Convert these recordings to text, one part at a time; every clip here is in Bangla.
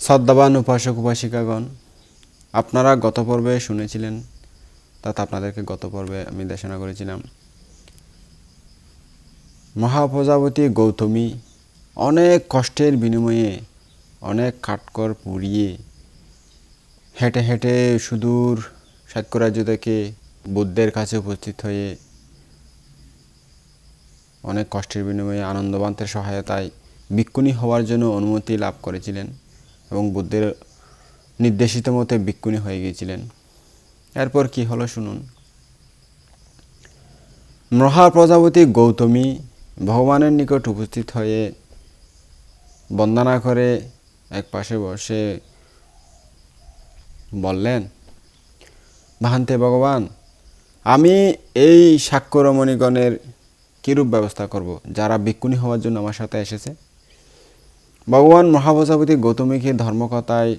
শ্রদ্ধাবান উপাসক উপাসিকাগণ, আপনারা গত পর্বে শুনেছিলেন তথা আপনাদেরকে গত পর্বে আমি দেশনা করেছিলাম। মহাপ্রজাপতি গৌতমী অনেক কষ্টের বিনিময়ে, অনেক কাঠকর পুড়িয়ে হেঁটে হেঁটে সুদূর সাক্ষ্যরাজ্য থেকে বুদ্ধের কাছে উপস্থিত হয়ে অনেক কষ্টের বিনিময়ে আনন্দবান্তের সহায়তায় বিক্ষুণী হওয়ার জন্য অনুমতি লাভ করেছিলেন। এবং বুদ্ধের নির্দেশিত মতে বিক্ষুণী হয়ে গিয়েছিলেন। এরপর কি হলো শুনুন। মহা প্রজাপতি গৌতমী ভগবানের নিকট উপস্থিত হয়ে বন্দনা করে এক পাশে বসে বললেন ভান্তে ভগবান, আমি এই সাক্ষ্যরমণীগণের কীরূপ ব্যবস্থা করব যারা ভিক্ষুণী হওয়ার জন্য আমার সাথে এসেছে? ভগবান মহাপ্রজাপতি গৌতমীকে ধর্মকথায়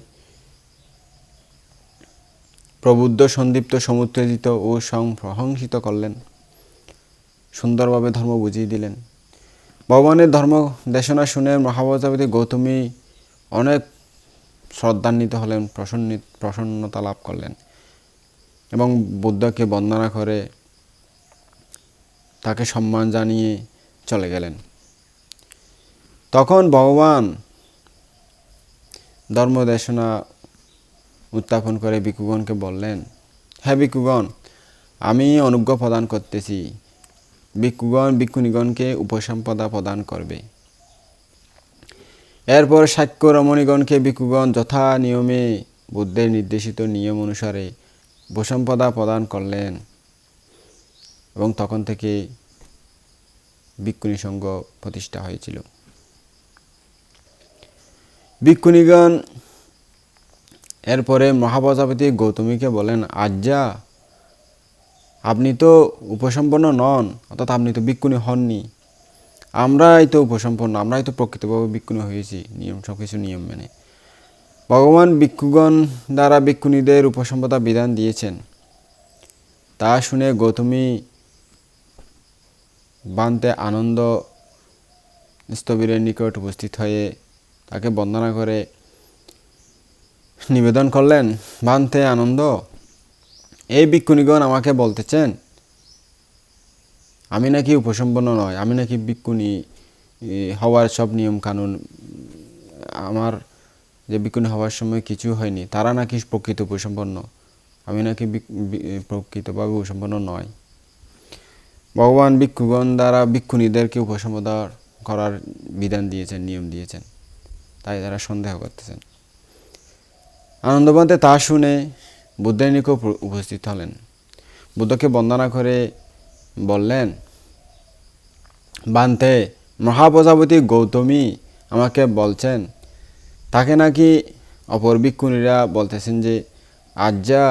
প্রবুদ্ধ, সন্দীপ্ত, সমুত্তেজিত ও সংপ্রহংসিত করলেন। সুন্দরভাবে ধর্ম বুঝিয়ে দিলেন। ভগবানের ধর্ম দেশনা শুনে মহাপ্রজাপতি গৌতমী অনেক শ্রদ্ধান্বিত হলেন, প্রসন্ন, প্রসন্নতা লাভ করলেন এবং বুদ্ধকে বন্দনা করে তাকে সম্মান জানিয়ে চলে গেলেন। তখন ভগবান ধর্মদেশনা উত্থাপন করে ভিক্ষুগণকে বললেন হ্যাঁ ভিক্ষুগণ, আমি অনুজ্ঞ প্রদান করতেছি। ভিক্ষুগণ, ভিক্ষুণীগণকে উপসম্পদা প্রদান করবে। এরপর সাক্ষ্য রমণীগণকে ভিক্ষুগণ যথা নিয়মে বুদ্ধের নির্দেশিত নিয়ম অনুসারে উপসম্পদা প্রদান করলেন এবং তখন থেকে ভিক্ষুণী সংঘ প্রতিষ্ঠা হয়েছিল। ভিক্ষুণীগণ, এরপরে মহাপ্রজাপতি গৌতমীকে বলেন, আজ্ঞা, আপনি তো উপসম্পন্ন নন, অর্থাৎ আপনি তো বিক্ষুণী হননি। আমরাই তো উপসম্পন্ন, আমরাই তো প্রকৃতভাবে ভিক্ষুণী হয়েছি, নিয়ম সব কিছু নিয়ম মেনে। ভগবান ভিক্ষুগণ দ্বারা ভিক্ষুণীদের উপসম্পদা বিধান দিয়েছেন। তা শুনে গৌতমী বান্তে আনন্দ স্থবিরের নিকট উপস্থিত হয়ে তাকে বন্দনা করে নিবেদন করলেন বান্তে আনন্দ, এই ভিক্ষুণীগণ আমাকে বলতেছেন, আমি নাকি উপসম্পন্ন নয়, আমি নাকি ভিক্ষুণী হওয়ার সব নিয়ম কানুন আমার যে ভিক্ষুণী হওয়ার সময় কিছু হয়নি, তারা নাকি প্রকৃত উপসম্পন্ন, আমি নাকি প্রকৃতভাবে উপসম্পন্ন নয়। ভগবান ভিক্ষুগণ দ্বারা ভিক্ষুণীদেরকে উপসম্পদা করার বিধান দিয়েছেন, নিয়ম দিয়েছেন। তাই তারা সন্দেহ করতেছেন। আনন্দবন্তে তা শুনে বুদ্ধের নিকট উপস্থিত হলেন। বুদ্ধকে বন্দনা করে বললেন, বান্তে, মহাপ্রজাপতি গৌতমী আমাকে বলছেন, তাকে নাকি অপর ভিক্ষুণীরা বলতেছেন যে আজ্ঞা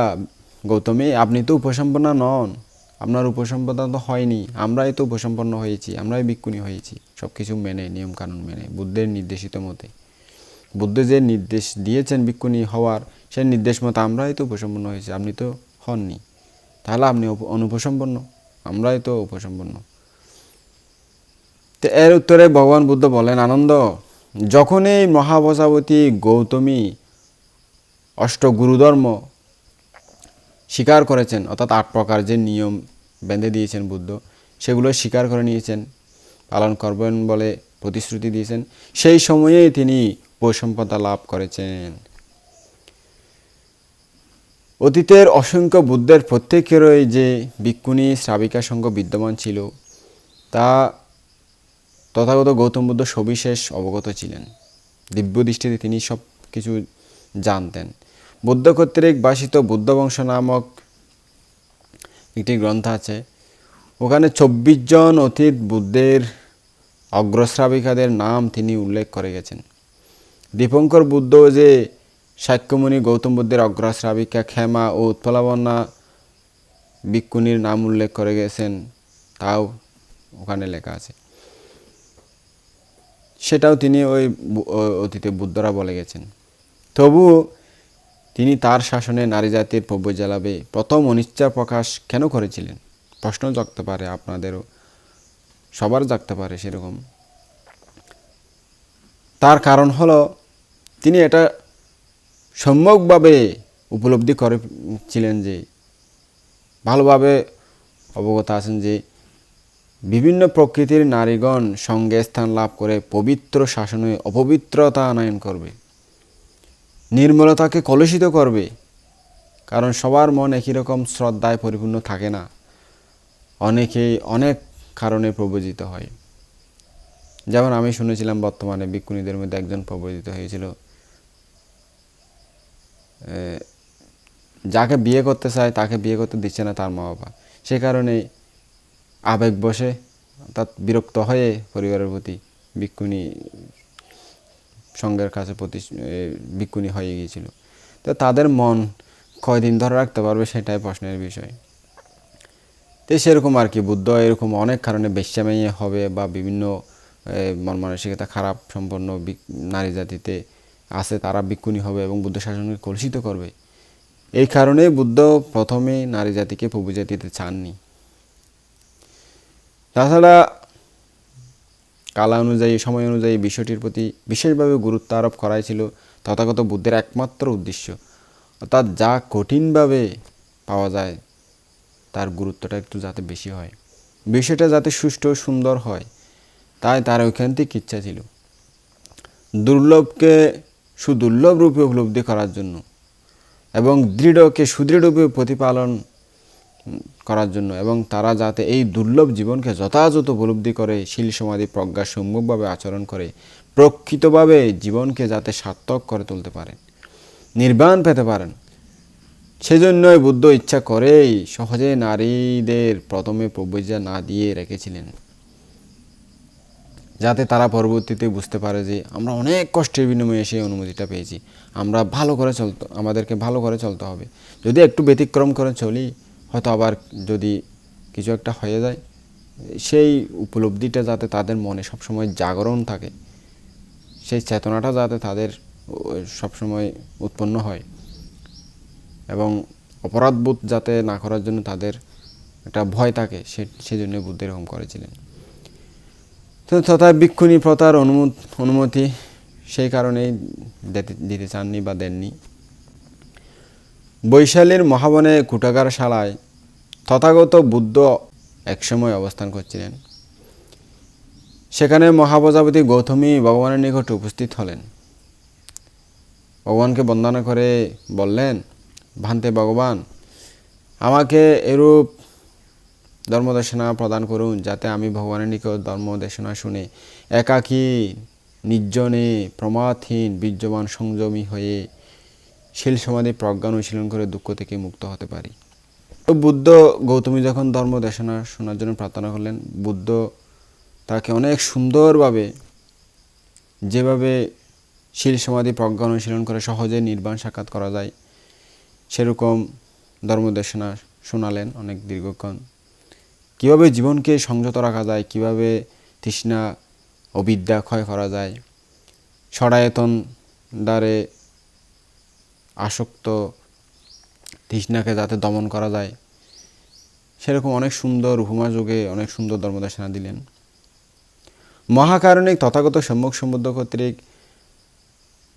গৌতমী, আপনি তো উপসম্পন্ন নন। আপনার উপসম্পন্ন তো হয়নি। আমরাই তো উপসম্পন্ন হয়েছি, আমরাই ভিক্ষুণী হয়েছি। সব কিছু মেনে, নিয়মকানুন মেনে, বুদ্ধের নির্দেশিত মতে। বুদ্ধ যে নির্দেশ দিয়েছেন ভিক্ষুণী হওয়ার, সেই নির্দেশ মতো আমরাই তো উপসম্পন্ন হয়েছি, আপনি তো হননি। তাহলে আপনি অনুপসম্পন্ন, আমরাই তো উপসম্পন্ন। তো এর উত্তরে ভগবান বুদ্ধ বলেন, আনন্দ যখন এই মহাবসাবতী গৌতমী অষ্ট গুরুধর্ম স্বীকার করেছেন, অর্থাৎ আট প্রকার যে নিয়ম বেঁধে দিয়েছেন বুদ্ধ, সেগুলো স্বীকার করে নিয়েছেন, পালন করবেন বলে প্রতিশ্রুতি দিয়েছেন, সেই সময়েই তিনি বৈসম্পদা লাভ করেছেন। অতীতের অসংখ্য বুদ্ধের প্রত্যেকেরই যে ভিক্ষুণী শ্রাবিকা সঙ্গ বিদ্যমান ছিল, তা তথাগত গৌতম বুদ্ধ সবিশেষ অবগত ছিলেন। দিব্য দৃষ্টিতে তিনি সব কিছু জানতেন। বুদ্ধ কর্তৃক বাসিত বুদ্ধবংশ নামক একটি গ্রন্থ আছে, ওখানে চব্বিশ জন অতীত বুদ্ধের অগ্রশ্রাবিকাদের নাম তিনি উল্লেখ করে গেছেন। দীপঙ্কর বুদ্ধ যে সাক্ষ্যমণি গৌতম বুদ্ধের অগ্রশ্রাবিকা ক্ষেমা ও উৎপলাবন্যা ভিক্ষুণীর নাম উল্লেখ করে গেছেন, তাও ওখানে লেখা আছে। সেটাও তিনি ওই অতীতে বুদ্ধরা বলে গেছেন। তবু তিনি তার শাসনে নারী জাতির জ্বালাবে। প্রথম অনিচ্ছা প্রকাশ কেন করেছিলেন? প্রশ্ন জাগতে পারে আপনাদেরও। সবার জাগতে পারে সেরকম। তার কারণ হলো তিনি এটা সম্যকভাবে উপলব্ধি করেছিলেন যে, ভালোভাবে অবগত আছেন যে, বিভিন্ন প্রকৃতির নারীগণ সঙ্গে স্থান লাভ করে পবিত্র শাসনে অপবিত্রতা আনয়ন করবে, নির্মলতাকে কলুষিত করবে, কারণ সবার মন একই রকম শ্রদ্ধায় পরিপূর্ণ থাকে না। অনেকেই অনেক কারণে প্রবজিত হয়। যেমন আমি শুনেছিলাম বর্তমানে বিক্ষুণীদের মধ্যে একজন প্রবজিত হয়েছিল। যাকে বিয়ে করতে চায়, তাকে বিয়ে করতে দিচ্ছে না তার মা বাবা সে কারণে আবেগ বসে, অর্থাৎ বিরক্ত হয়ে পরিবারের প্রতি বিক্ষুণী সঙ্গের কাছে প্রতি বিক্ষুণী হয়ে গিয়েছিল। তো তাদের মন কয়দিন ধরে রাখতে পারবে সেটাই প্রশ্নের বিষয়। তো সেরকম আর কি, বুদ্ধ এরকম অনেক কারণে বেশ্যামেয়ে হবে বা বিভিন্ন মন মানসিকতা খারাপ সম্পন্ন নারী জাতিতে আছে, তারা বিক্ষুণী হবে এবং বুদ্ধ শাসনকে কলুষিত করবে। এই কারণে বুদ্ধ প্রথমে নারী জাতিকে প্রভু জাতিতে চাননি তাছাড়া কালা অনুযায়ী, সময় অনুযায়ী বিষয়টির প্রতি বিশেষভাবে গুরুত্ব আরোপ করাই ছিল তথাগত বুদ্ধের একমাত্র উদ্দেশ্য। অর্থাৎ যা কঠিনভাবে পাওয়া যায়, তার গুরুত্বটা একটু যাতে বেশি হয়। বিষয়টা যাতে সুষ্ঠু সুন্দর হয়, তাই তার ঐকান্তিক ইচ্ছা ছিল। দুর্লভকে সুদুর্লভ রূপে উপলব্ধি করার জন্য এবং দৃঢ়কে সুদৃঢ় রূপে প্রতিপালন করার জন্য এবং তারা যাতে এই দুর্লভ জীবনকে যথাযথ উপলব্ধি করে, শিল সমাধি প্রজ্ঞা সম্মুখভাবে আচরণ করে, প্রকৃতভাবে জীবনকে যাতে সার্থক করে তুলতে পারেন নির্বাণ পেতে পারেন। সেজন্যই বুদ্ধ ইচ্ছা করেই সহজে নারীদের প্রথমে প্রবেশা না দিয়ে রেখেছিলেন। যাতে তারা পরবর্তীতে বুঝতে পারে যে আমরা অনেক কষ্টের বিনিময়ে সেই অনুমতিটা পেয়েছি। আমরা ভালো করে চলতে, আমাদেরকে ভালো করে চলতে হবে। যদি একটু ব্যতিক্রম করে চলি, হয়তো আবার যদি কিছু একটা হয়ে যায়, সেই উপলব্ধিটা যাতে তাদের মনে সবসময় জাগরণ থাকে, সেই চেতনাটা যাতে তাদের সবসময় উৎপন্ন হয়। এবং অপরাধবোধ যাতে না করার জন্য তাদের একটা ভয় থাকে, সে সেজন্য বুদ্ধ এরকম করেছিলেন। তথা ভিক্ষুণী প্রথার অনুমতি সেই কারণেই দিতে দিতে চাননি বা দেননি। বৈশালীর মহাবনে কুটাগার শালায় তথাগত বুদ্ধ একসময় অবস্থান করছিলেন। সেখানে মহাপ্রজাপতি গৌতমী ভগবানের নিকট উপস্থিত হলেন। ভগবানকে বন্দনা করে বললেন, ভান্তে ভগবান, আমাকে এরূপ ধর্মদেশনা প্রদান করুন যাতে আমি ভগবানের নিকট ধর্মদেশনা শুনে একাকী, নির্জনে প্রমাদহীন বীর্যবান, সংযমী হয়ে শিল সমাধি প্রজ্ঞা অনুশীলন করে দুঃখ থেকে মুক্ত হতে পারি। তো বুদ্ধ গৌতমী যখন ধর্মদেশনা শোনার জন্য প্রার্থনা করলেন, বুদ্ধ তাকে অনেক সুন্দরভাবে, যেভাবে শিল সমাধি প্রজ্ঞা অনুশীলন করে সহজে নির্বাণ সাক্ষাৎ করা যায়, সেরকম ধর্মদেশনা শোনালেন অনেক দীর্ঘক্ষণ। কীভাবে জীবনকে সংযত রাখা যায়, কীভাবে তৃষ্ণা, অবিদ্যা ক্ষয় করা যায় সরায়তন দ্বারে আসক্ত তৃষ্ণাকে যাতে দমন করা যায়, সেরকম অনেক সুন্দর উপমা যুগে অনেক সুন্দর ধর্মদেশনা দিলেন। মহাকারণিক তথাগত সম্মুখ সম্বুদ্ধ কর্তৃক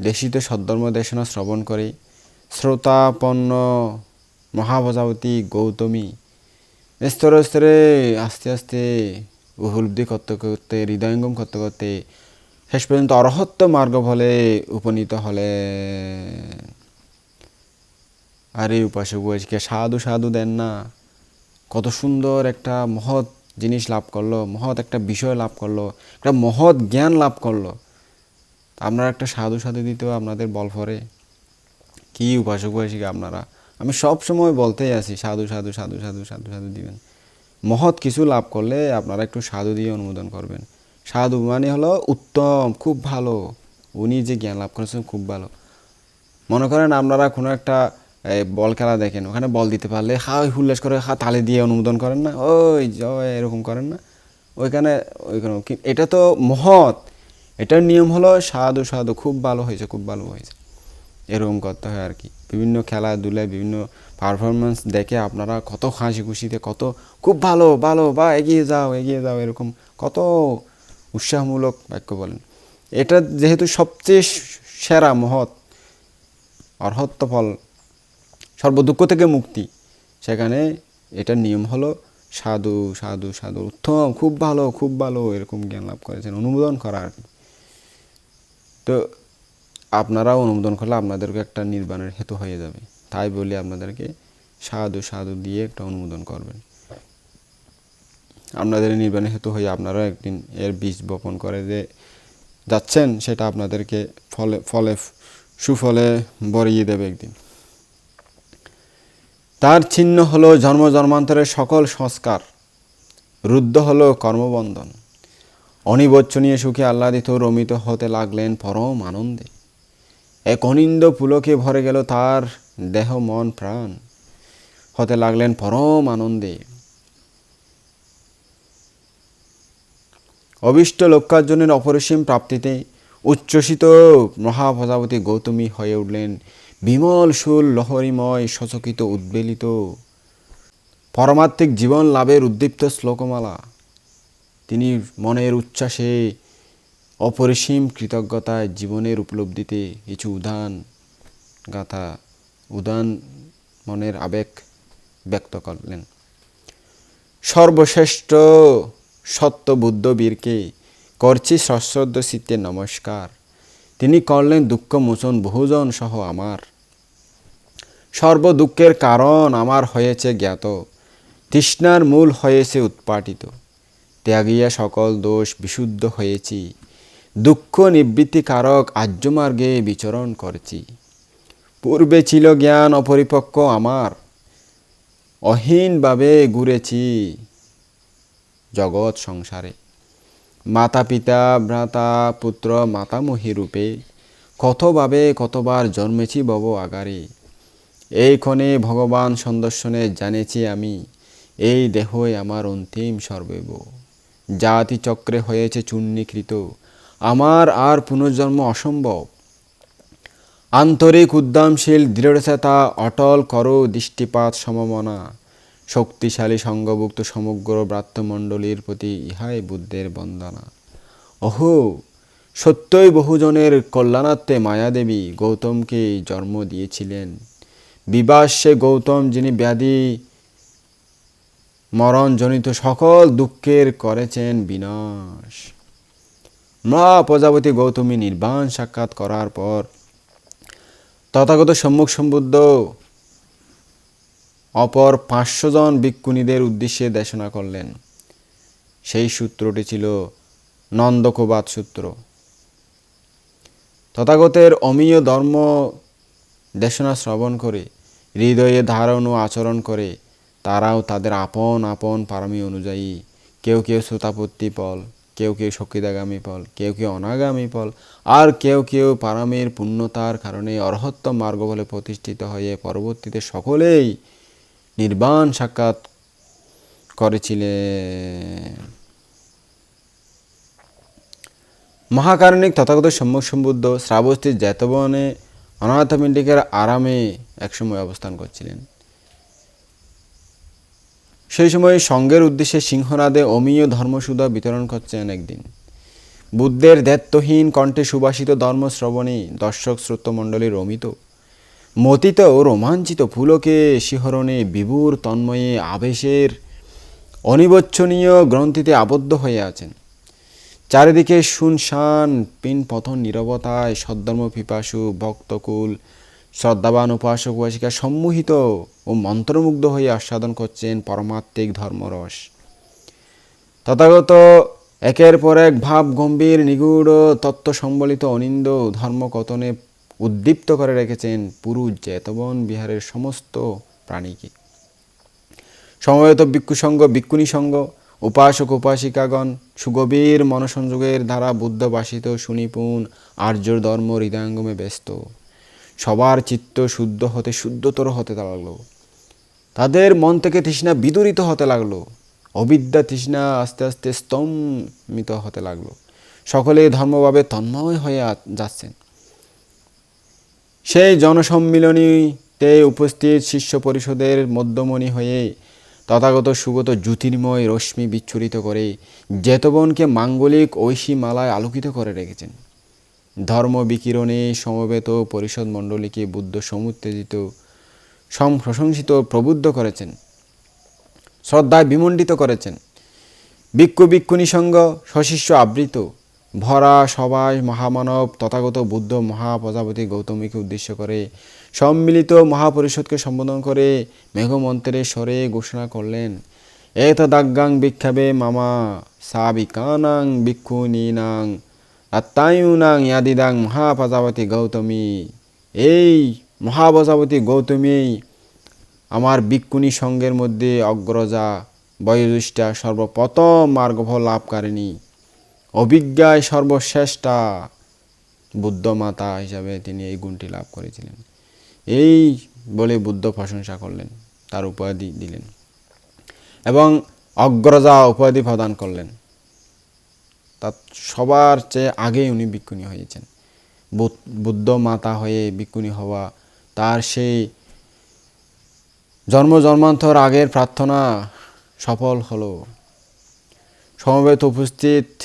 দেশিত সদ্ধর্ম দেশনা শ্রবণ করে শ্রোতাপন্ন মহাপ্রজাপতি গৌতমী স্তরে স্তরে আস্তে আস্তে উপলব্ধি করতে করতে হৃদয়ঙ্গম করতে করতে শেষ পর্যন্ত অরহত্ব মার্গ ফলে উপনীত হলে আরে উপাসক বয়সকে সাধু সাধু দেন না কত সুন্দর একটা মহৎ জিনিস লাভ করল মহৎ একটা বিষয় লাভ করল একটা মহৎ জ্ঞান লাভ করল আপনারা একটা সাধু সাধু দিতেও আপনাদের বল পরে কি উপাসক বয়সিকা আপনারা আমি সব সময় বলতেই আছি, সাধু সাধু সাধু সাধু সাধু সাধু দিবেন। মহৎ কিছু লাভ করলে আপনারা একটু সাধু দিয়ে অনুমোদন করবেন। সাধু মানে হলো উত্তম, খুব ভালো। উনি যে জ্ঞান লাভ করেছেন, খুব ভালো। মনে করেন আপনারা কোনো একটা বল খেলা দেখেন, ওখানে বল দিতে পারলে হা হুল্লাস করে হা, তালে দিয়ে অনুমোদন করেন না, ওই জয়, এরকম করেন না। ওইখানে ওইখানে এটা তো মহৎ। এটার নিয়ম হলো সাধু সাধু, খুব ভালো হয়েছে, খুব ভালো হয়েছে। এরকম করতে হয় আর কি। বিভিন্ন খেলাধুলায় বিভিন্ন পারফরমেন্স দেখে আপনারা কত হাসি খুশিতে কত খুব ভালো ভালো, বা এগিয়ে যাও এগিয়ে যাও এরকম কত উৎসাহমূলক বাক্য বলেন। এটা যেহেতু সবচেয়ে সেরা মহৎ অর্হত্ব ফল সর্বদুঃখ থেকে মুক্তি, সেখানে এটার নিয়ম হলো সাধু সাধু সাধু, উত্তম, খুব ভালো খুব ভালো এরকম জ্ঞান লাভ করেছেন, অনুমোদন করা আর কি। তো আপনারাও অনুমোদন করলে আপনাদেরকে একটা নির্বাণের হেতু হয়ে যাবে। তাই বলে আপনাদেরকে সাধু সাধু দিয়ে একটা অনুমোদন করবেন। আপনাদের নির্বাণের হেতু হয়ে আপনারাও একদিন এর বীজ বপন করে যে যাচ্ছেন, সেটা আপনাদেরকে ফলে ফলে, সুফলে বরিয়ে দেবে একদিন। তার চিহ্ন হলো জন্ম জন্মান্তরের সকল সংস্কার। রুদ্ধ হলো কর্মবন্ধন। অনিবচ্ছনীয় সুখে আহ্লাদিত রমিত হতে লাগলেন পরম আনন্দে। এক অনিন্দ পুলকে ভরে গেল তার দেহ, মন, প্রাণ। হতে লাগলেন পরম আনন্দে। অবিষ্ট লক্ষ্যার্জনের অপরিসীম প্রাপ্তিতে উচ্ছ্বসিত মহাপ্রজাপতি গৌতমী হয়ে উঠলেন। বিমল সুল লহরীময় সচকিত উদ্বেলিত। পরমাত্মিক জীবন লাভের উদ্দীপ্ত শ্লোকমালা। তিনি মনের উচ্ছ্বাসে অপরিসীম কৃতজ্ঞতায় জীবনের উপলব্ধিতে কিছু উদান গাথা, উদান মনের আবেগ ব্যক্ত করলেন। সর্বশ্রেষ্ঠ সত্য বুদ্ধ বীরকে করছি সশ্রদ্ধ চিত্তে নমস্কার। তিনি করলেন দুঃখ মোচন বহুজন সহ আমার। সর্ব দুঃখের কারণ আমার হয়েছে জ্ঞাত, তৃষ্ণার মূল হয়েছে উৎপাটিত। ত্যাগিয়া সকল দোষ বিশুদ্ধ হয়েছি দুঃখ নিবৃত্তিকারক আর্যমার্গে বিচরণ করছি। পূর্বে ছিল জ্ঞান অপরিপক্ক আমার। অহীনভাবে ঘুরেছি জগৎ সংসারে। মাতা পিতা ভ্রাতা, পুত্র, মাতামহী রূপে কতভাবে কতবার জন্মেছি বব আগারে। এই ক্ষণে ভগবান সন্দর্শনে জানেছি আমি, এই দেহই আমার অন্তিম সর্বৈব। জাতি চক্রে হয়েছে চূর্ণীকৃত। আমার আর পুনর্জন্ম অসম্ভব। আন্তরিক উদ্যমশীল, দৃঢ়চেতা, অটল, করো দৃষ্টিপাত, সমমনা, শক্তিশালী, সঙ্গভুক্ত, সমগ্র ব্রাত্যমণ্ডলীর প্রতি ইহাই বুদ্ধের বন্দনা। অহো, সত্যই বহুজনের কল্যাণার্থে মায়াদেবী গৌতমকে জন্ম দিয়েছিলেন। বিবাসে গৌতম, যিনি ব্যাধি মরণজনিত সকল দুঃখের করেছেন বিনাশ। মা প্রজাপতি গৌতমী নির্বাণ সাক্ষাৎ করার পর তথাগত সম্মুখ সম্বুদ্ধ অপর পাঁচশো জন ভিক্ষুণীদের উদ্দেশ্যে দেশনা করলেন। সেই সূত্রটি ছিল নন্দকোবাদ সূত্র। তথাগতের অমীয় ধর্ম দেশনা শ্রবণ করে, হৃদয়ে ধারণ ও আচরণ করে, তারাও তাদের আপন আপন পারমী অনুযায়ী কেউ কেউ শ্রোতাপত্তি ফল কেউ কেউ সকিদাগামী ফল কেউ কেউ অনাগামী ফল আর কেউ কেউ পারামের পূর্ণতার কারণে অরহত্ব মার্গ বলে প্রতিষ্ঠিত হয়ে পরবর্তীতে সকলেই নির্বাণ সাক্ষাৎ করেছিলেন। মহাকারণিক তথাগত সম্মুখ সম্বুদ্ধ শ্রাবস্তির জ্যাতবনে অনাথপিণ্ডিকের আরামে একসময় অবস্থান করছিলেন। সেই সময় সঙ্গের উদ্দেশ্যে সিংহনাদে অমীয় ধর্মসুধা বিতরণ করছেন একদিন। বুদ্ধের দ্বৈত্বহীন কণ্ঠে সুবাসিত ধর্ম শ্রবণে দর্শক শ্রোতমণ্ডলী রমিত। মতিত ও রোমাঞ্চিত ফুলকে শিহরণে বিভুর তন্ময়ে আবেশের অনিবচ্ছনীয় গ্রন্থিতে আবদ্ধ হয়ে আছেন। চারিদিকে শুনশান পিন পথন নিরবতায় সদ্ধর্ম পিপাসু ভক্তকুল শ্রদ্ধাবান উপাসক উপাসিকা সম্মোহিত ও মন্ত্রমুগ্ধ হয়ে আস্বাদন করছেন পরমাত্মিক ধর্মরস। তথাগত একের পর এক ভাব গম্ভীর নিগুড় তত্ত্ব সম্বলিত অনিন্দ ধর্মকথনে উদ্দীপ্ত করে রেখেছেন পুরুষ জেতবন বিহারের সমস্ত প্রাণীকে। সমবেত ভিক্ষুসঙ্গ ভিক্ষুণী সঙ্গ উপাসক উপাসিকাগণ, সুগভীর মনসংযোগের দ্বারা বুদ্ধবাসিত, সুনিপুণ আর্য ধর্ম হৃদয়ঙ্গমে ব্যস্ত। সবার চিত্ত শুদ্ধ হতে, শুদ্ধতর হতে লাগল। তাদের মন থেকে তৃষ্ণা বিদরিত হতে লাগল। অবিদ্যা তৃষ্ণা আস্তে আস্তে স্তম্ভিত হতে লাগল। সকলে ধর্মভাবে তন্ময় হয়ে যাচ্ছেন। সেই জনসম্মিলনীতে উপস্থিত শিষ্য পরিষদের মধ্যমণি হয়ে তথাগত সুগত জ্যোতির্ময় রশ্মি বিচ্ছুরিত করে জেতবনকে মাঙ্গলিক ঐশী মালায় আলোকিত করে রেখেছেন। ধর্ম বিকিরণে সমবেত পরিষদ মণ্ডলীকে বুদ্ধ সমুত্তেজিত, সম প্রশংসিত, প্রবুদ্ধ করেছেন, শ্রদ্ধায় বিমণ্ডিত করেছেন। ভিক্ষু ভিক্ষুণী সঙ্গ সশিষ্য আবৃত, ভরা সবাই মহামানব তথাগত বুদ্ধ মহাপ্রজাপতি গৌতমীকে উদ্দেশ্য করে সম্মিলিত মহাপরিষদকে সম্বোধন করে মেঘমন্ত্রের স্বরে ঘোষণা করলেন, এতদাজ্ঞাং বিক্ষাবে মামা সাবিকানাং ভিক্ষুণীনাং আত্মায়ুনাং ইয়াদিদাং মহাপ্রজাপতি গৌতমী এই মহাপ্রজাপতি গৌতমী আমার বিক্ষুণী সঙ্গের মধ্যে অগ্রজা বয়োজ্যেষ্ঠা সর্বপ্রথম মার্গফল লাভকারিণী অভিজ্ঞায় সর্বশ্রেষ্ঠা বুদ্ধমাতা হিসাবে তিনি এই গুণটি লাভ করেছিলেন এই বলে বুদ্ধ প্রশংসা করলেন তার উপাধি দিলেন এবং অগ্রজা উপাধি প্রদান করলেন তার সবার চেয়ে আগেই উনি বিক্ষুণী হয়েছেন। বুদ্ধ- মাতা হয়ে বিক্ষুণী হওয়া, তার সেই জন্ম জন্মান্তর আগের প্রার্থনা সফল হলো। সমবেত উপস্থিত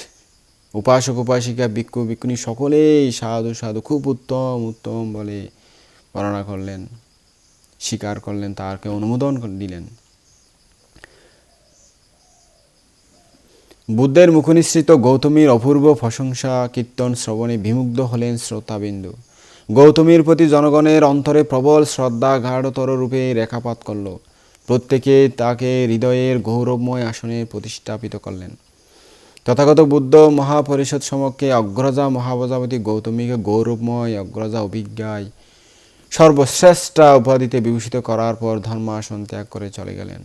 উপাসক, উপাসিকা, ভিক্ষু, ভিক্ষুণী সকলেই সাধু সাধু, খুব উত্তম উত্তম বলে বর্ণনা করলেন, স্বীকার করলেন, তারকে অনুমোদন দিলেন। বুদ্ধের মুখনিসৃত গৌতমীর অপূর্ব প্রশংসা কীর্তন শ্রবণে বিমুগ্ধ হলেন শ্রোতাবিন্দু। গৌতমীর প্রতি জনগণের অন্তরে প্রবল শ্রদ্ধা গাঢ়তর রূপে রেখাপাত করল। প্রত্যেকে তাকে হৃদয়ের গৌরবময় আসনে প্রতিষ্ঠাপিত করলেন। তথাগত বুদ্ধ মহাপরিষদ সমক্ষে অগ্রজা মহাপ্রজাপতি গৌতমীকে গৌরবময় অগ্রজা অভিজ্ঞায় সর্বশ্রেষ্ঠা উপাধিতে বিভূষিত করার পর ধর্মাসন ত্যাগ করে চলে গেলেন।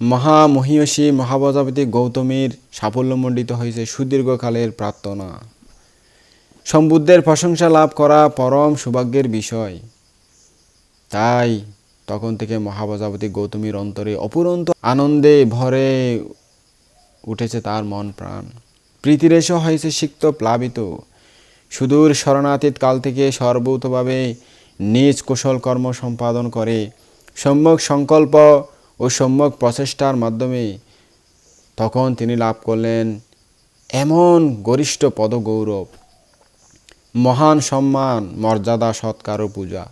মহামহিষী মহাপ্রজাপতি গৌতমীর সাফল্যমণ্ডিত হয়েছে সুদীর্ঘকালের প্রার্থনা। সম্বুদ্ধের প্রশংসা লাভ করা পরম সৌভাগ্যের বিষয়। তাই তখন থেকে মহাপ্রজাপতি গৌতমীর অন্তরে অপুরন্ত আনন্দে ভরে উঠেছে তার মন প্রাণ। প্রীতিরেশ হয়েছে সিক্ত প্লাবিত। সুদূর শরণাতীত কাল থেকে সর্বতভাবে নিজ কুশল কর্ম সম্পাদন করে সম্যক সংকল্প ও সম্যক প্রচেষ্টার মাধ্যমে তখন তিনি লাভ করলেন এমন গরিষ্ঠ পদগৌরব, মহান সম্মান, মর্যাদা, সৎকার ও পূজা।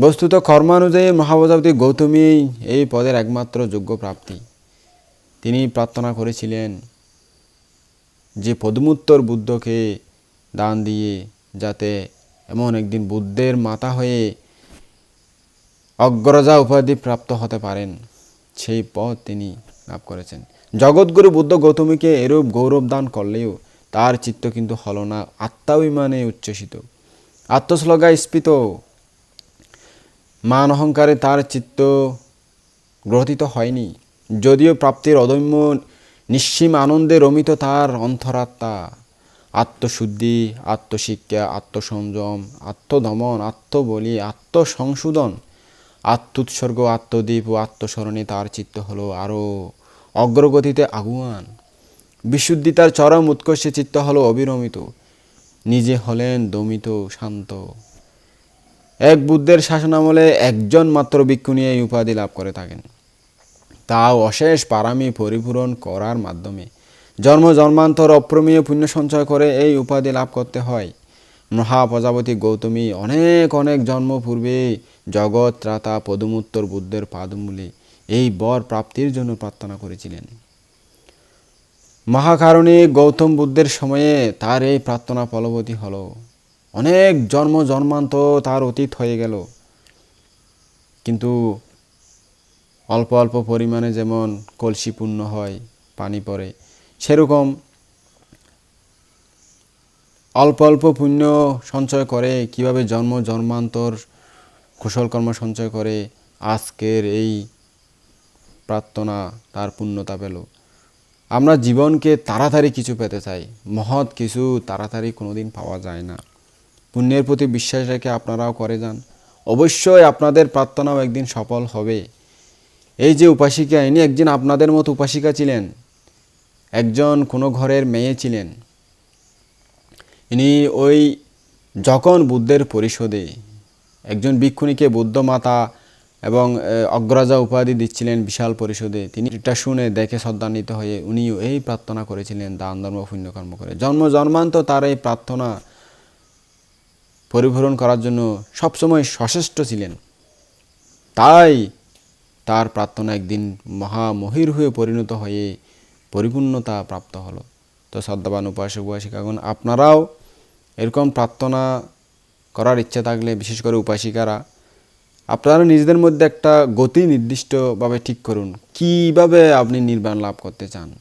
বস্তুত কর্মানুযায়ী মহাপ্রজাপতি গৌতমী এই পদের একমাত্র যোগ্য প্রাপ্তি। তিনি প্রার্থনা করেছিলেন যে পদমুত্তর বুদ্ধকে দান দিয়ে যাতে এমন একদিন বুদ্ধের মাতা হয়ে অগ্রজা উপাধি প্রাপ্ত হতে পারেন। সেই পথ তিনি লাভ করেছেন। জগৎগুরু বুদ্ধ গৌতমীকে এরূপ গৌরব দান করলেও তার চিত্ত কিন্তু হল না আত্মাভিমানে উচ্ছ্বসিত। আত্মশ্লগায় স্ফীত। মান অহংকারে তার চিত্ত গ্রথিত হয়নি। যদিও প্রাপ্তির অদম্য নিঃসীম আনন্দে রমিত তার অন্তরাত্মা। আত্মশুদ্ধি, আত্মশিক্ষা, আত্মসংযম, আত্মদমন, আত্মবলি, আত্মসংশোধন আত্মোৎসর্গ আত্মদ্বীপ ও আত্মস্মরণে তার চিত্ত হলো আরও অগ্রগতিতে আগুয়ান। বিশুদ্ধি তার চরম উৎকর্ষে চিত্ত হলো অবিরমিত। নিজে হলেন দমিত, শান্ত। এক বুদ্ধের শাসনামলে একজন মাত্র ভিক্ষুণী এই উপাধি লাভ করে থাকেন। তাও অশেষ পারামি পরিপূরণ করার মাধ্যমে। জন্ম, জন্মান্তর, অপ্রমেয় পুণ্য সঞ্চয় করে এই উপাধি লাভ করতে হয়। মহাপ্রজাপতি গৌতমী অনেক অনেক জন্ম পূর্বে জগৎ ত্রাতা পদমুত্তর বুদ্ধের পাদমূলে এই বর প্রাপ্তির জন্য প্রার্থনা করেছিলেন। মহাকারণে গৌতম বুদ্ধের সময়ে তার এই প্রার্থনা ফলবতী হলো। অনেক জন্ম জন্মান্ত তার অতীত হয়ে গেল। কিন্তু অল্প অল্প পরিমাণে যেমন কলসি পূর্ণ হয়, পানি পড়ে, সেরকম অল্প অল্প পুণ্য সঞ্চয় করে কীভাবে জন্ম জন্মান্তর কুশল কর্ম সঞ্চয় করে আজকের এই প্রার্থনা তার পূর্ণতা পেল। আমরা জীবনকে তাড়াতাড়ি কিছু পেতে চাই, মহৎ কিছু তাড়াতাড়ি কোনোদিন পাওয়া যায় না। পুণ্যের প্রতি বিশ্বাস রেখে আপনারাও করে যান। অবশ্যই আপনাদের প্রার্থনাও একদিন সফল হবে। এই যে উপাসিকা, ইনি একদিন আপনাদের মতো উপাসিকা ছিলেন। একজন কোনো ঘরের মেয়ে ছিলেন। ইনি ওই যখন বুদ্ধের পরিষদে একজন ভিক্ষুণীকে বুদ্ধ মাতা এবং অগ্রজা উপাধি দিচ্ছিলেন বিশাল পরিষদে। তিনি এটা শুনে দেখে শ্রদ্ধান্বিত হয়ে উনিও এই প্রার্থনা করেছিলেন, দান ধর্ম পুণ্যকর্ম করে। জন্ম জন্মান্ত তার এই প্রার্থনা পরিপূরণ করার জন্য সবসময় সচেষ্ট ছিলেন। তাই তার প্রার্থনা একদিন মহামহির হয়ে পরিণত হয়ে পরিপূর্ণতা প্রাপ্ত হলো। তো শ্রদ্ধাবান উপাসক, উপাসিকাগণ, আপনারাও এরকম প্রার্থনা করার ইচ্ছা থাকলে, বিশেষ করে উপাসিকারা, আপনারা নিজেদের মধ্যে একটা গতি নির্দিষ্টভাবে ঠিক করুন। কীভাবে আপনি নির্বাণ লাভ করতে চান?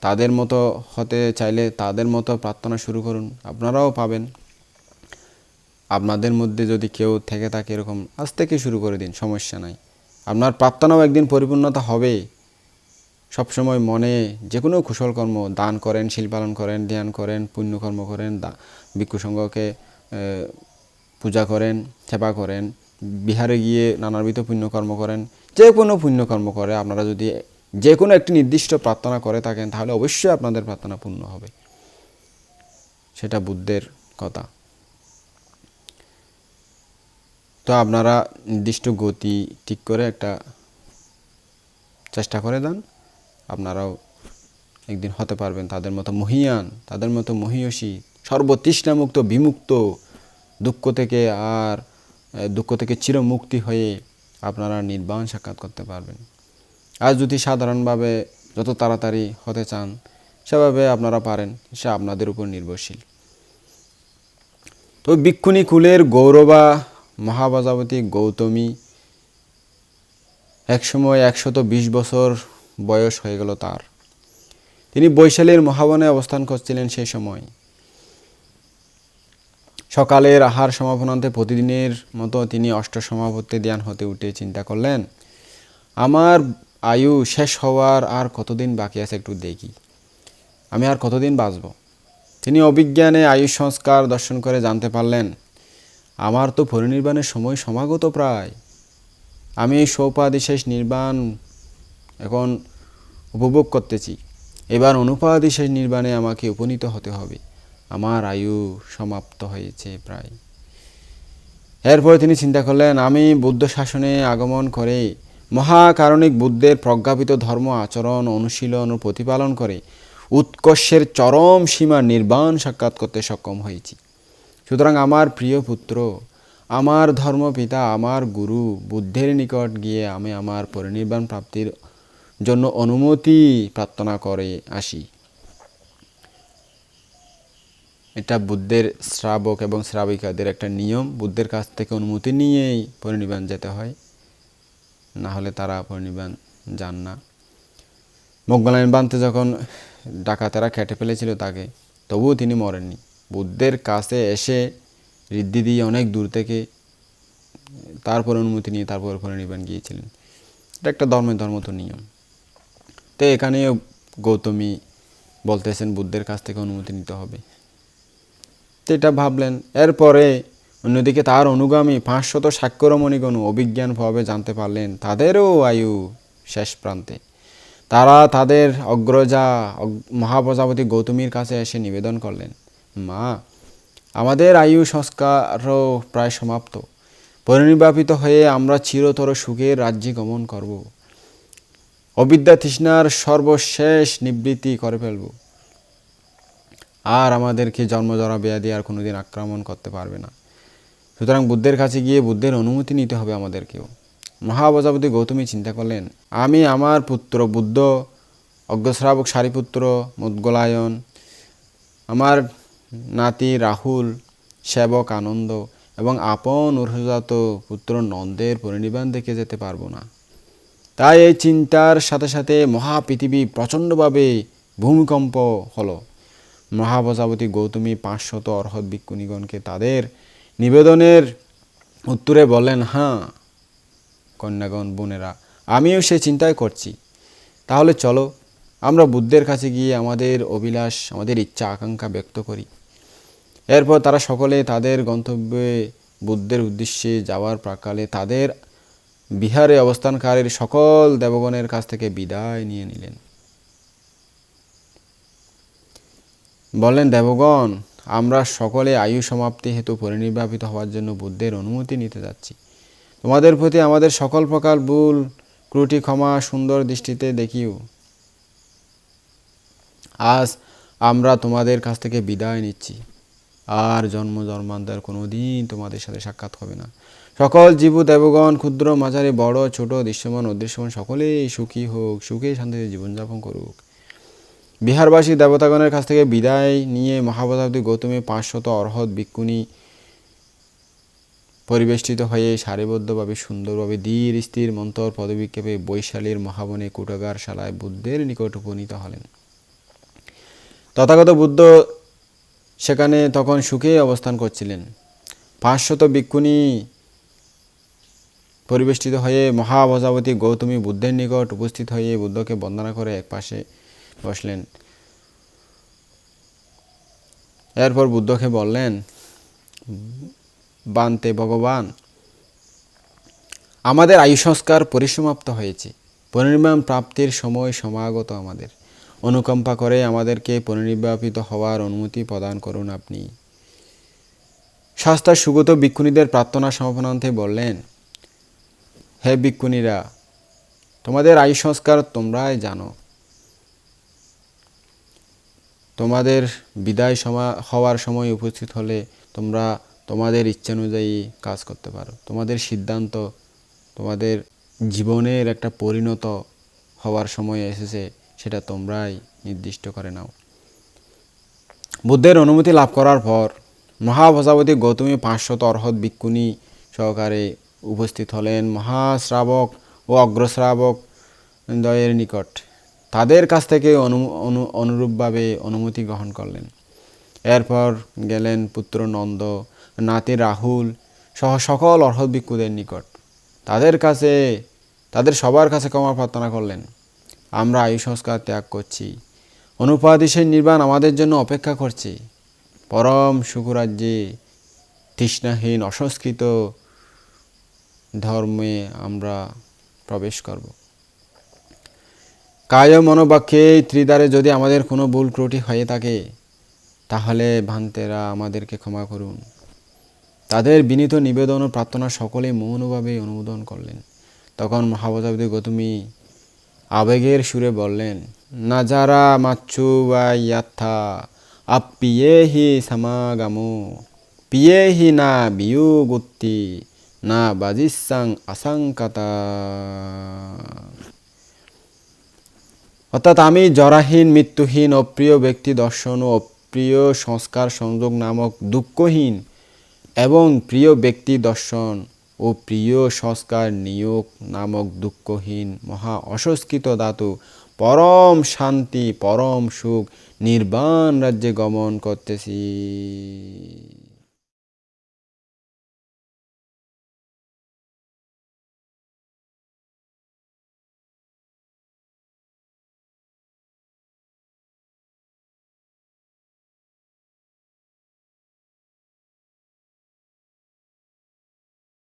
তাদের মতো হতে চাইলে তাদের মতো প্রার্থনা শুরু করুন। আপনারাও পাবেন। আপনাদের মধ্যে যদি কেউ থেকে থাকে এরকম, আজ থেকে শুরু করে দিন, সমস্যা নাই। আপনার প্রার্থনাও একদিন পরিপূর্ণতা হবে। সবসময় মনে যে কোনো কুশল কর্ম দান করেন, শিল পালন করেন, ধ্যান করেন, পুণ্যকর্ম করেন, দা সংঘকে পূজা করেন, সেবা করেন, বিহারে গিয়ে নানাবিধ পুণ্যকর্ম করেন যে কোনো পুণ্যকর্ম করে। আপনারা যদি যে কোনো একটি নির্দিষ্ট প্রার্থনা করে থাকেন, তাহলে অবশ্যই আপনাদের প্রার্থনা পূর্ণ হবে। সেটা বুদ্ধের কথা। তো আপনারা নির্দিষ্ট গতি ঠিক করে একটা চেষ্টা করে দেন আপনারাও একদিন হতে পারবেন। তাদের মতো মহিয়ান, তাদের মতো মহিয়সী, সর্বতৃষ্ণামুক্ত, বিমুক্ত, দুঃখ থেকে আর দুঃখ থেকে চিরমুক্তি হয়ে আপনারা নির্বাণ সাক্ষাৎ করতে পারবেন। আর যদি সাধারণভাবে যত তাড়াতাড়ি হতে চান, সেভাবে আপনারা পারেন। সে আপনাদের উপর নির্ভরশীল। তো ভিক্ষুণী কুলের গৌরবা, মহাপ্রজাপতি গৌতমী, একসময় একশত বিশ বছর বয়স হয়ে গেল তার। তিনি বৈশালীর মহাবনে অবস্থান করছিলেন সেই সময়। সকালের আহার সমাপনান্তে প্রতিদিনের মতো তিনি অষ্ট সমাপত্তি ধ্যান হতে উঠে চিন্তা করলেন, আমার আয়ু শেষ হওয়ার আর কতদিন বাকি আছে একটু দেখি। আমি আর কতদিন বাঁচব? তিনি অভিজ্ঞানে আয়ুষ সংস্কার দর্শন করে জানতে পারলেন, আমার তো পরিনির্বাণের সময় সমাগত প্রায়। আমি এই সৌপাদিশেষ নির্বাণ এখন উপভোগ করতেছি। এবার অনুপাদিশেষ নির্বাণে আমাকে উপনীত হতে হবে। আমার আয়ু সমাপ্ত হয়েছে প্রায়। এরপরে তিনি চিন্তা করলেন, আমি বুদ্ধ শাসনে আগমন করে মহাকারণিক বুদ্ধের প্রজ্ঞাপিত ধর্ম আচরণ, অনুশীলন ও প্রতিপালন করে উৎকর্ষের চরম সীমা নির্বাণ সাক্ষাৎ করতে সক্ষম হয়েছি। সুতরাং আমার প্রিয় পুত্র, আমার ধর্মপিতা, আমার গুরু, বুদ্ধের নিকট গিয়ে আমি আমার পরিনির্বাণ প্রাপ্তির জন্য অনুমতি প্রার্থনা করে আসি। এটা বুদ্ধের শ্রাবক এবং শ্রাবিকাদের একটা নিয়ম। বুদ্ধের কাছ থেকে অনুমতি নিয়েই পরিনির্বাণ যেতে হয়। না হলে তারা পরিনির্বাণ যান না। মোগলাইন বানতে যখন ডাকাতেরা কেটে ফেলেছিল তাকে, তবুও তিনি মরেননি। বুদ্ধের কাছে এসে ঋদ্ধি দিয়ে অনেক দূর থেকে তারপর অনুমতি নিয়ে তারপর পরিনির্বাণ গিয়েছিলেন। এটা একটা ধর্মের ধর্ম তো নিয়ম। তো এখানে গৌতমী বলতেছেন বুদ্ধের কাছ থেকে অনুমতি নিতে হবে। তো এটা ভাবলেন। এরপরে অন্যদিকে তার অনুগামী পাঁচশত সাক্ষ্যরমণিগণ অভিজ্ঞানভাবে জানতে পারলেন, তাদেরও আয়ু শেষ প্রান্তে। তারা তাদের অগ্রজা মহাপ্রজাপতি গৌতমীর কাছে এসে নিবেদন করলেন, মা, আমাদের আয়ু সংস্কারও প্রায় সমাপ্ত। পরিনির্বাপিত হয়ে আমরা চিরতর সুখের রাজ্যে গমন করব। অবিদ্যা তৃষ্ণার সর্বশেষ নিবৃত্তি করে ফেলব। আর আমাদেরকে জন্মজরা ব্যাধি আর কোনোদিন আক্রমণ করতে পারবে না। সুতরাং বুদ্ধের কাছে গিয়ে বুদ্ধের অনুমতি নিতে হবে আমাদেরকেও। মহাপ্রজাপতি গৌতমী চিন্তা করলেন, আমি আমার পুত্র বুদ্ধ অজ্ঞশ্রাবক সারিপুত্র, মুদ্গলায়ন, আমার নাতি রাহুল, সেবক আনন্দ এবং আপন উর্হজাত পুত্র নন্দের পরিনির্বাণ দেখে যেতে পারব না। তাই এই চিন্তার সাথে সাথে মহাপৃথিবী প্রচণ্ডভাবে ভূমিকম্প হলো। মহাপ্রজাপতি গৌতমী পাঁচশত অর্হৎ ভিক্ষুণীগণকে তাদের নিবেদনের উত্তরে বললেন হ্যাঁ কন্যাগণ, বোনেরা, আমিও সে চিন্তায় করছি। তাহলে চলো, আমরা বুদ্ধের কাছে গিয়ে আমাদের অভিলাষ, আমাদের ইচ্ছা, আকাঙ্ক্ষা ব্যক্ত করি। এরপর তারা সকলে তাদের গন্তব্যে বুদ্ধের উদ্দেশ্যে যাওয়ার প্রাকালে তাদের বিহারে অবস্থানকারীর সকল দেবগণের কাছ থেকে বিদায় নিয়ে নিলেন। বললেন, দেবগণ, আমরা সকলে আয়ু সমাপ্তি হেতু পরিনির্বাপিত হওয়ার জন্য বুদ্ধের অনুমতি নিতে যাচ্ছি। তোমাদের প্রতি আমাদের সকল প্রকার ভুল ক্রুটি ক্ষমা, সুন্দর দৃষ্টিতে দেখিও। আজ আমরা তোমাদের কাছ থেকে বিদায় নিচ্ছি। আর জন্ম জন্মান্তর কোনো দিন তোমাদের সাথে সাক্ষাৎ হবে না। সকল জীব দেবগণ, ক্ষুদ্র, মাঝারি, বড়, ছোট, দৃশ্যমান, অদৃশ্যমান, সকলেই সুখী হোক, সুখে শান্তিতে জীবনযাপন করুক। বিহারবাসী দেবতাগণের কাছ থেকে বিদায় নিয়ে মহাবতাবতী গৌতমী পাঁচশত অর্হত ভিক্ষুণী পরিবেষ্টিত হয়ে সারিবদ্ধভাবে, সুন্দরভাবে, ধীর, স্থির মন্তর পদবিক্ষেপে বৈশালীর মহাবনে কুটাগার শালায় বুদ্ধের নিকট উপনীত হলেন। তথাগত বুদ্ধ সেখানে তখন সুখে অবস্থান করছিলেন। পাঁচশত ভিক্ষুণী পরিবেষ্টিত হয়ে মহাবজাবতী গৌতমী বুদ্ধের নিকট উপস্থিত হয়ে বুদ্ধকে বন্দনা করে একপাশে বসলেন। এরপর বুদ্ধকে বললেন, বান্তে ভগবান, আমাদের আয়ু সংস্কার পরিসমাপ্ত হয়েছে। পরিনির্বাণ প্রাপ্তির সময় সমাগত আমাদের। অনুকম্পা করে আমাদেরকে পরিনির্বাপিত হওয়ার অনুমতি প্রদান করুন আপনি। শাস্তার সুগত বিক্ষুণীদের প্রার্থনা সমাপনান্তে বললেন হে ভিক্ষুণীরা, তোমাদের আয়ু সংস্কার তোমরাই জানো। তোমাদের বিদায় সমা, হওয়ার সময় উপস্থিত হলে তোমরা তোমাদের ইচ্ছানুযায়ী কাজ করতে পারো। তোমাদের সিদ্ধান্ত, তোমাদের জীবনের একটা পরিণত হওয়ার সময় এসেছে, সেটা তোমরাই নির্দিষ্ট করে নাও। বুদ্ধের অনুমতি লাভ করার পর মহাভসাবতী গৌতমী পাঁচশত অর্হত ভিক্ষুণী সহকারে উপস্থিত হলেন মহাশ্রাবক ও অগ্রশ্রাবক দয়ের নিকট। তাদের কাছ থেকে অনু অনু, অনুরূপভাবে অনুমতি গ্রহণ করলেন। এরপর গেলেন পুত্র নন্দ, নাতি রাহুল সহ সকল অর্হত ভিক্ষুদের নিকট। তাদের কাছে, তাদের সবার কাছে ক্ষমা প্রার্থনা করলেন। আমরা আয়ু সংস্কার ত্যাগ করছি। অনুপাদিসের নির্বাণ আমাদের জন্য অপেক্ষা করছি। পরম সুখরাজ্যে তৃষ্ণাহীন, অসংস্কৃত ধর্মে আমরা প্রবেশ করব। কায় মনোবাক্যে ত্রিদারে যদি আমাদের কোনো ভুল ত্রুটি হয়ে থাকে, তাহলে ভান্তেরা আমাদেরকে ক্ষমা করুন। তাদের বিনীত নিবেদন ও প্রার্থনা সকলে মৌনভাবে অনুমোদন করলেন। তখন মহাবতাবতী গৌতমী আবেগের সুরে বললেন, না নাজারা মাচ্ছু বা ইয়াথা আপিয়ে হি সমাগামো, পিয়ে হি না বিয়োগুত্তি না বাজিসাং আশঙ্কাতা অর্থাৎ আমি জরাহীন, মৃত্যুহীন, অপ্রিয় ব্যক্তি দর্শন ও অপ্রিয় সংস্কার সংযোগ নামক দুঃখহীন এবং প্রিয় ব্যক্তি দর্শন ও প্রিয় সংস্কার নিয়োগ নামক দুঃখহীন মহা অসংস্কৃত ধাতু পরম শান্তি, পরম সুখ নির্বাণ রাজ্যে গমন করতেছি।